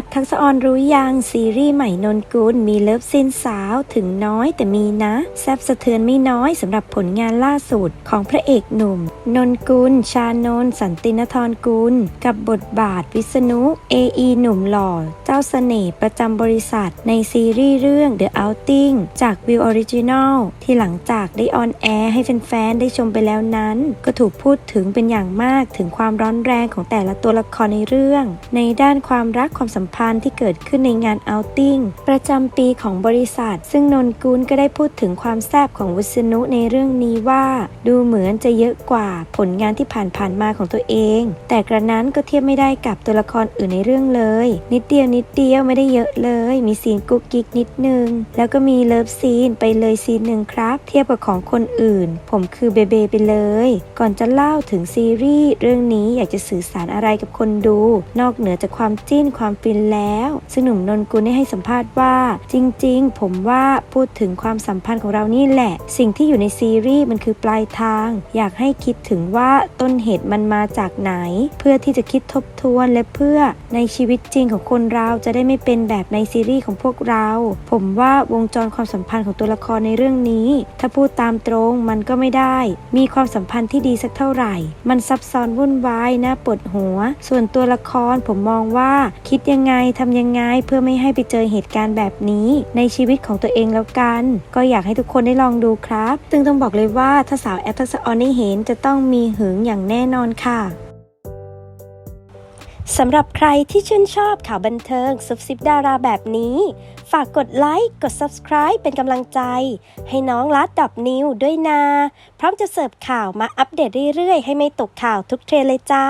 ปทักษะออนรู้ยังซีรีส์ใหม่นนกุลมีเลิฟซีนสาวถึงน้อยแต่มีนะ แซบสะเทือนไม่น้อยสำหรับผลงานล่าสุดของพระเอกหนุ่ม นนกุล ชานนสันตินทรกุล กับบทบาทวิษณุ AE หนุ่มหล่อ เจ้าเสน่ห์ประจำบริษัทในซีรีส์เรื่อง The Outing จากวิวออริจิน l ที่หลังจากได้ออนแอร์ให้แฟนๆได้ชมไปแล้วนั้น ก็ถูกพูดถึงเป็นอย่างมากถึงความร้อนแรงของแต่ละตัวละครในเรื่อง ในด้านความรักความสัมพันธ์ที่เกิดขึ้นในงานเอาติ้งประจำปีของบริษัท ซึ่งนนกุลก็ได้พูดถึงความแซบของวิษณุในเรื่องนี้ว่า ดูเหมือนจะเยอะกว่าผลงานที่ผ่านๆมาของตัวเอง แต่กระนั้นก็เทียบไม่ได้กับตัวละครอื่นในเรื่องเลย นิดเดียวนิดเดียวไม่ได้เยอะเลย มีซีนกุ๊กกิ๊กนิดนึง แล้วก็มีเลิฟซีนไปเลยซีนหนึ่งครับ เทียบกับของคนอื่น ผมคือเบเบไปเลย ก่อนจะเล่าถึงซีรีส์เรื่องนี้อยากจะสื่อสารอะไรกับคนดู นอกเหนือจากความจิ้นความฟินแล้ว ซึ่งหนุ่มนนกุลได้ให้สัมภาษณ์ว่า จริง ๆ ผมว่าพูดถึงความสัมพันธ์ของเรานี่แหละ สิ่งที่อยู่ในซีรีส์มันคือปลายทาง อยากให้คิดถึงว่าต้นเหตุมันมาจากไหน เพื่อที่จะคิดทบทวนและเพื่อในชีวิตจริงของคนเราจะได้ไม่เป็นแบบในซีรีส์ของพวกเรา ผมว่าวงจรความสัมพันธ์ของตัวละครในเรื่องนี้ ถ้าพูดตามตรงมันก็ไม่ได้ มีความสัมพันธ์ที่ดีสักเท่าไหร่ มันซับซ้อนวุ่นวายน่าปวดหัว ส่วนตัวละครผมมองว่าคิดยังังไงทำยังไงเพื่อไม่ให้ไปเจอเหตุการณ์แบบนี้ในชีวิตของตัวเองแล้วกัน ก็อยากให้ทุกคนได้ลองดูครับ ซึ่งต้องบอกเลยว่าถ้าสาวแอปทักษะออนได้เห็นจะต้องมีหึงอย่างแน่นอนค่ะสำหรับใครที่ชื่นชอบข่าวบันเทิงซุบซิบดาราแบบนี้ ฝากกดไลค์ กด subscribe เป็นกำลังใจ ให้น้องลัดดับนิวด้วยนะพร้อมจะเสิร์ฟข่าวมาอัปเดตเรื่อยๆ ให้ไม่ตกข่าวทุกเทรนเลยจ้า